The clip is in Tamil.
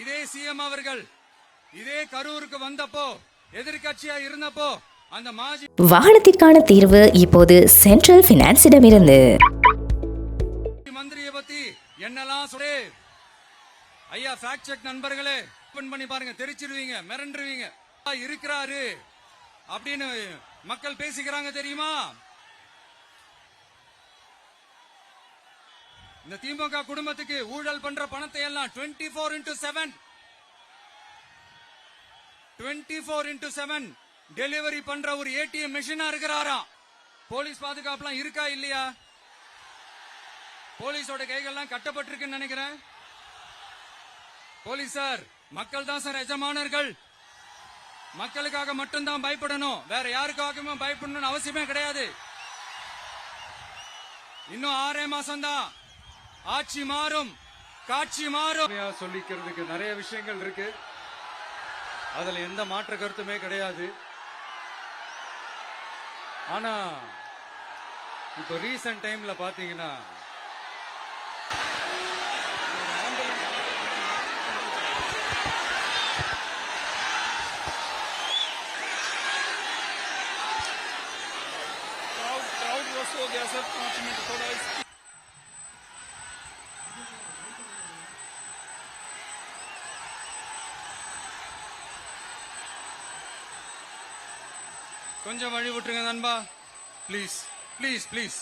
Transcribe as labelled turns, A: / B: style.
A: இதே சிஎம் அவர்கள் இதே கரூருக்கு வந்தப்போ எதிர்க்கட்சியா இருந்தப்போ அந்த மாஜி
B: வாகனத்திற்கான தீர்வு இப்போது சென்ட்ரல் பினான்ஸிடமிருந்து
A: மந்திரியை பத்தி என்னெல்லாம் சொல்லு ஐயா ஃபேக்ட் செக் நண்பர்களே ஓபன் பண்ணி பாருங்க தெரிச்சிருவீங்க மிரண்டுருவீங்க. இருக்கிறாரு. அப்படின்னு மக்கள் பேசிக்கிறாங்க தெரியுமா? இந்த திமுக குடும்பத்துக்கு ஊழல் பண்ற பணத்தை எல்லாம் twenty four into seven twenty four into seven delivery பண்ற ஒரு ஏடிஎம் மிஷினா இருக்கிறாராம் போலீஸ் பாதுகாப்புலாம் இருக்கா இல்லையா? போலீஸோட கைகள்லாம் கட்டப்பட்டிருக்குன்னு நினைக்கிறேன். போலீஸ் சார் மக்கள் தான் சார் எஜமானர்கள். மக்களுக்காக மட்டும்தான் பயப்படணும். வேற யாருக்காகவும் பயப்படணும்னு அவசியமே கிடையாது. இன்னும் ஆறே மாசம் தான் ஆட்சி மாறும் காட்சி மாறும் சொல்லிக்கிறதுக்கு நிறைய விஷயங்கள் இருக்கு அதுல எந்த மாற்ற கருத்துமே கிடையாது ஆனா இப்போ ரீசன்ட் டைம்ல பாத்தீங்கன்னா
C: क्राउड क्राउड वॉश हो गया सर पाँच मिनट थोड़ा
A: கொஞ்சம் வழி விட்டுருங்க நண்பா. Please please please